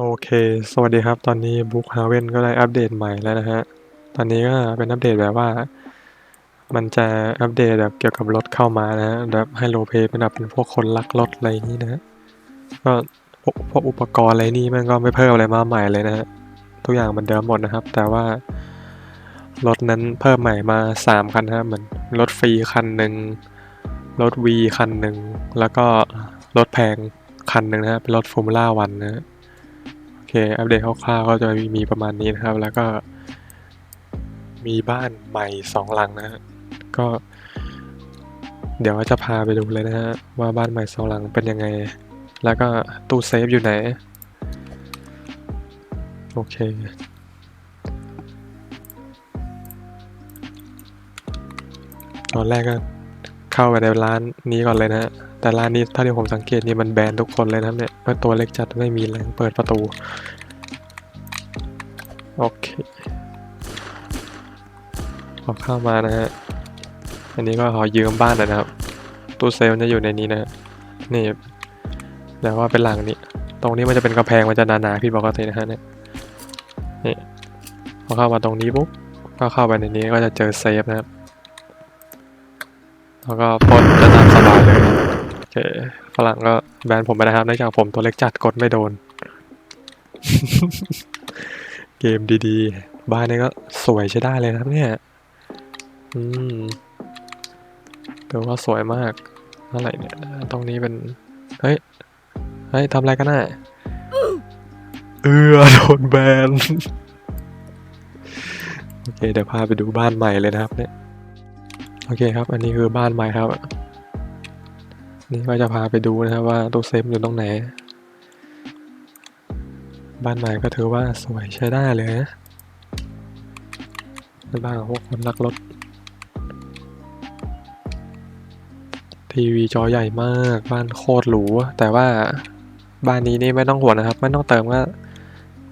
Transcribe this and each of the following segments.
โอเค สวัสดีครับ ตอนนี้ Book Haven ก็ได้อัปเดตใหม่แล้วนะฮะ ตอนนี้ก็เป็นอัปเดตแบบว่า มันจะอัปเดตแบบเกี่ยวกับรถเข้ามานะฮะแบบให้โลเพเป็นแบบเป็นพวกคนรักรถอะไรอย่างนี้นะฮะ ก็พวกพวกอุปกรณ์อะไรนี่มันก็ไม่เพิ่มอะไรมาใหม่เลยนะฮะ ทุกอย่างเหมือนเดิมหมดนะครับ แต่ว่ารถนั้นเพิ่มใหม่มาสามคันนะเหมือนรถฟรีคันหนึ่งรถวีคันหนึ่งแล้วก็รถแพงคันหนึ่งนะฮะเป็นรถฟอร์มูล่าวันนะฮะ อเค อัปเดตคร่าวๆก็จะมีประมาณนี้นะครับ แล้วก็มีบ้านใหม่สองหลังนะฮะ ก็ เดี๋ยวจะพาไปดูเลยนะฮะ ว่าบ้านใหม่สองหลังเป็นยังไง แล้วก็ตู้เซฟอยู่ไหน โอเค ตอนแรกก็ เข้าไปในร้านนี้ก่อนเลยนะฮะ แต่ร้านนี้เท่าที่ผมสังเกตนี่มันแบนทุกคนเลยนะเนี่ยเพราะตัวเล็กจัดไม่มีแรงเปิดประตู โอเคพอเข้ามานะฮะ อันนี้ก็ขอยืมบ้านนะครับ ตู้เซฟมันจะอยู่ในนี้นะฮะนี่แต่ว่าเป็นหลังนี้ ตรงนี้มันจะเป็นกำแพงมันจะหนาๆพี่ปกตินะฮะเนี่ย นี่พอเข้ามาตรงนี้ปุ๊บก็เข้าไปในนี้ก็จะเจอเซฟนะครับ แล้วก็ปล้นจะตามสบายเลยโอเคฝรั่งก็แบนผมไปนะครับเนื่องจากผมตัวเล็กจัดกดไม่โดน เกมดีๆ บ้านนี้ก็สวยใช้ได้เลยครับเนี่ย อืมถือว่าสวยมากอะไรเนี่ย ตรงนี้เป็น เฮ้ย เฮ้ยทำอะไรกันน่ะเออโดนแบน โอเค เดี๋ยวพาไปดูบ้านใหม่เลยนะครับเนี่ย โอเคครับ อันนี้คือบ้านใหม่ครับ นี่ก็จะพาไปดูนะครับว่าตู้เซฟอยู่ตรงไหน บ้านใหม่ก็ถือว่าสวยใช้ได้เลยนะบ้านของพวกคนรักรถ ทีวีจอใหญ่มากบ้านโคตรหรู แต่ว่าบ้านนี้นี่ไม่ต้องห่วงนะครับ ไม่ต้องเติมก็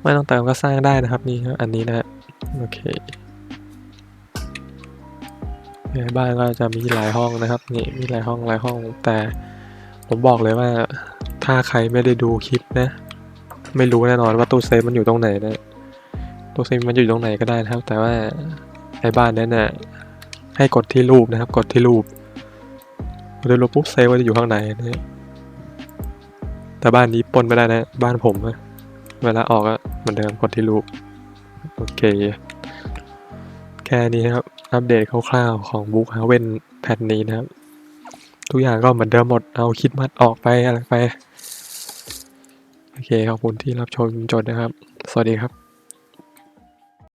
ไม่ต้องเติมก็สร้างได้นะครับนี่ครับอันนี้นะฮะโอเค ในบ้านก็จะมีหลายห้องนะครับนี่มีหลายห้องหลายห้องแต่ผมบอกเลยว่าถ้าใครไม่ได้ดูคลิปนะ ไม่รู้แน่นอนว่าตู้เซฟมันอยู่ตรงไหนนะตู้เซฟมันอยู่ตรงไหนก็ได้นะครับ แต่ว่าไอ้บ้านนั้นน่ะให้กดที่รูปนะครับ กดที่รูปกดที่รูปปุ๊บเซฟมันจะอยู่ข้างในนะแต่บ้านนี้ปนไม่ได้นะ บ้านผมนะเวลาออกก็เหมือนเดิมกดที่รูปโอเค แค่นี้ครับ อัปเดตคร่าวๆของบุ๊กฮาเวนแพทนี้นะครับ ทุกอย่างก็เหมือนเดิมหมดเอาคิดมัดออกไปอะไรไป โอเค ขอบคุณที่รับชมจนจบนะครับ สวัสดีครับ